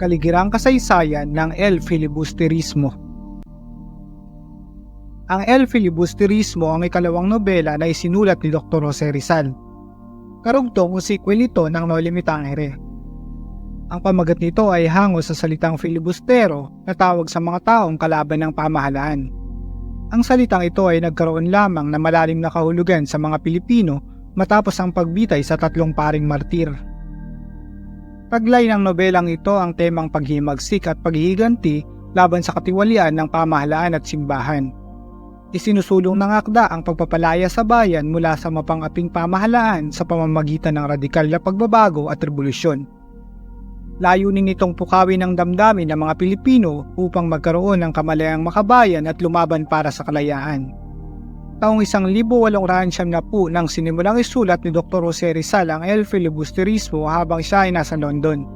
Kaligirang kasaysayan ng El Filibusterismo Ang El Filibusterismo ang ikalawang nobela na isinulat ni Dr. Jose Rizal. Karugtong o sequel ito ng Noli Me Tangere. Ang pamagat nito ay hango sa salitang filibustero na tawag sa mga taong kalaban ng pamahalaan. Ang salitang ito ay nagkaroon lamang na malalim na kahulugan sa mga Pilipino matapos ang pagbitay sa tatlong paring martir. Taglay ng nobelang ito ang temang paghimagsik at paghihiganti laban sa katiwalian ng pamahalaan at simbahan. Isinusulong ng akda ang pagpapalaya sa bayan mula sa mapangaping pamahalaan sa pamamagitan ng radikal na pagbabago at revolusyon. Layunin nitong pukawin ang damdamin ng mga Pilipino upang magkaroon ng kamalayang makabayan at lumaban para sa kalayaan. Taong 1870 na po nang sinimulang isulat ni Dr. Jose Rizal ang El Filibusterismo habang siya ay nasa London.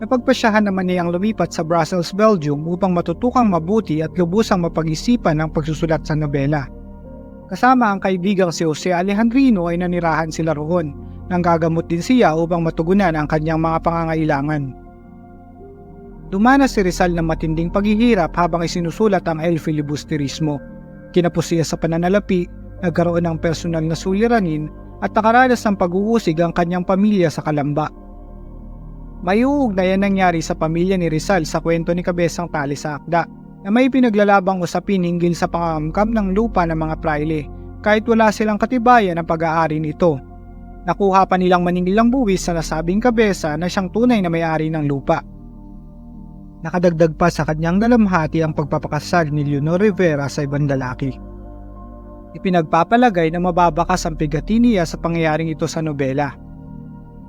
Napagpasyahan naman niyang lumipat sa Brussels, Belgium upang matutukang mabuti at lubusang mapag-isipan ng pagsusulat sa nobela. Kasama ang kaibigang si Jose Alejandrino ay nanirahan sila roon nang gagamot din siya upang matugunan ang kanyang mga pangangailangan. Dumanas si Rizal ng matinding paghihirap habang isinusulat ang El Filibusterismo. Kinapos sa pananalapi, nagkaroon ng personal na suliranin at nakaranas ng pag-uusig ang kanyang pamilya sa Kalamba. May uugnayan nangyari sa pamilya ni Rizal sa kwento ni Kabesang Tali sa Akda na may pinaglalabang usapin hinggil sa pangamkam ng lupa ng mga praile kahit wala silang katibayan ng pag-aari nito. Nakuha pa nilang maningilang buwis sa nasabing kabesa na siyang tunay na may-ari ng lupa. Nakadagdag pa sa kanyang dalamhati ang pagpapakasal ni Leonor Rivera sa ibang lalaki. Ipinagpapalagay na mababakas ang pigati niya sa pangyayaring ito sa nobela.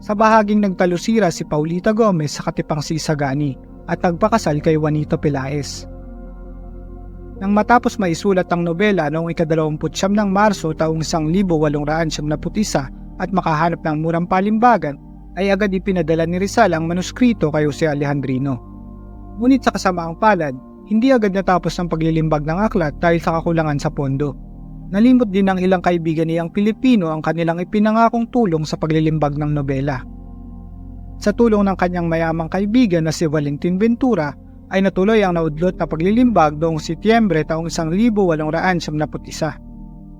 Sa bahaging nagtalusira si Paulita Gomez sa katipang sisagani at nagpakasal kay Juanito Pelaez. Nang matapos maisulat ang nobela noong ikadalawamputsyam ng Marso taong 1871 at makahanap ng murang palimbagan, ay agad ipinadala ni Rizal ang manuskrito kay Jose Alejandrino. Ngunit sa kasamaang palad, hindi agad natapos ang paglilimbag ng aklat dahil sa kakulangan sa pondo. Nalimot din ng ilang kaibigan niyang Pilipino ang kanilang ipinangakong tulong sa paglilimbag ng nobela. Sa tulong ng kanyang mayamang kaibigan na si Valentin Ventura, ay natuloy ang naudlot na paglilimbag noong Setyembre taong 1871.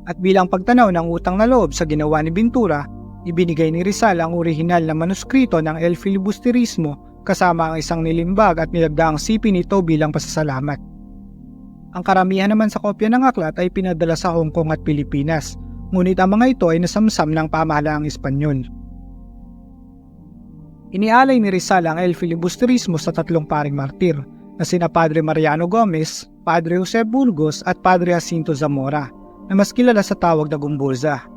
At bilang pagtanaw ng utang na loob sa ginawa ni Ventura, ibinigay ni Rizal ang orihinal na manuskrito ng El Filibusterismo kasama ang isang nilimbag at nilagdaang sipi nito bilang pasasalamat. Ang karamihan naman sa kopya ng aklat ay pinadala sa Hong Kong at Pilipinas, ngunit ang mga ito ay nasamsam ng pamahalaang Espanyol. Inialay ni Rizal ang El Filibusterismo sa tatlong paring martir na sina Padre Mariano Gomez, Padre Jose Burgos at Padre Jacinto Zamora na mas kilala sa tawag na Gumburza.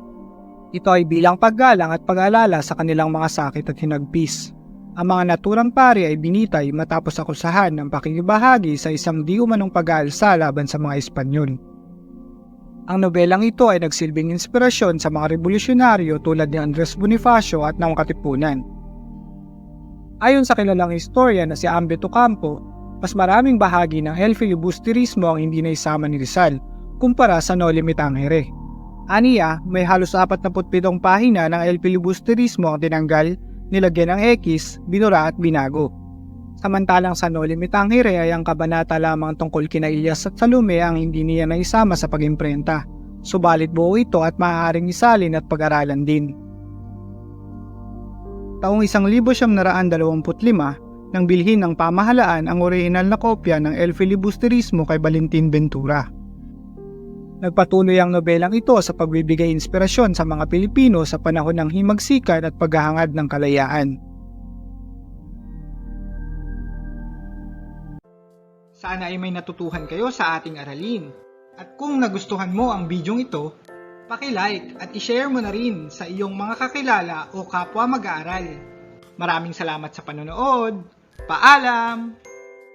Ito ay bilang paggalang at pag-alala sa kanilang mga sakit at hinagpis. Ang mga naturang pari ay binitay matapos akusahan ng pakikibahagi sa isang di umanong pag-aalsa laban sa mga Espanyol. Ang nobelang ito ay nagsilbing inspirasyon sa mga revolusyonaryo tulad ni Andres Bonifacio at ng Katipunan. Ayon sa kilalang istorya na si Ambeto Campo, mas maraming bahagi ng El Filibusterismo ang hindi naisama ni Rizal kumpara sa Noli Me Tangere. Aniya, may halos 47 pahina ng El Filibusterismo ang tinanggal, nilagyan ng X, binura at binago. Samantalang sa Noli Me Tangere ay ang kabanata lamang tungkol kina Ilyas at Salome ang hindi niya naisama sa pag-imprenta. Subalit buo ito at maaaring isalin at pag-aralan din. Taong 1925, nang bilhin ng pamahalaan ang orihinal na kopya ng El Filibusterismo kay Valentin Ventura. Nagpatuloy ang nobelang ito sa pagbibigay inspirasyon sa mga Pilipino sa panahon ng himagsikan at paghahangad ng kalayaan. Sana ay may natutuhan kayo sa ating aralin. At kung nagustuhan mo ang bidyong ito, paki-like at i-share mo na rin sa iyong mga kakilala o kapwa mag-aaral. Maraming salamat sa panonood. Paalam!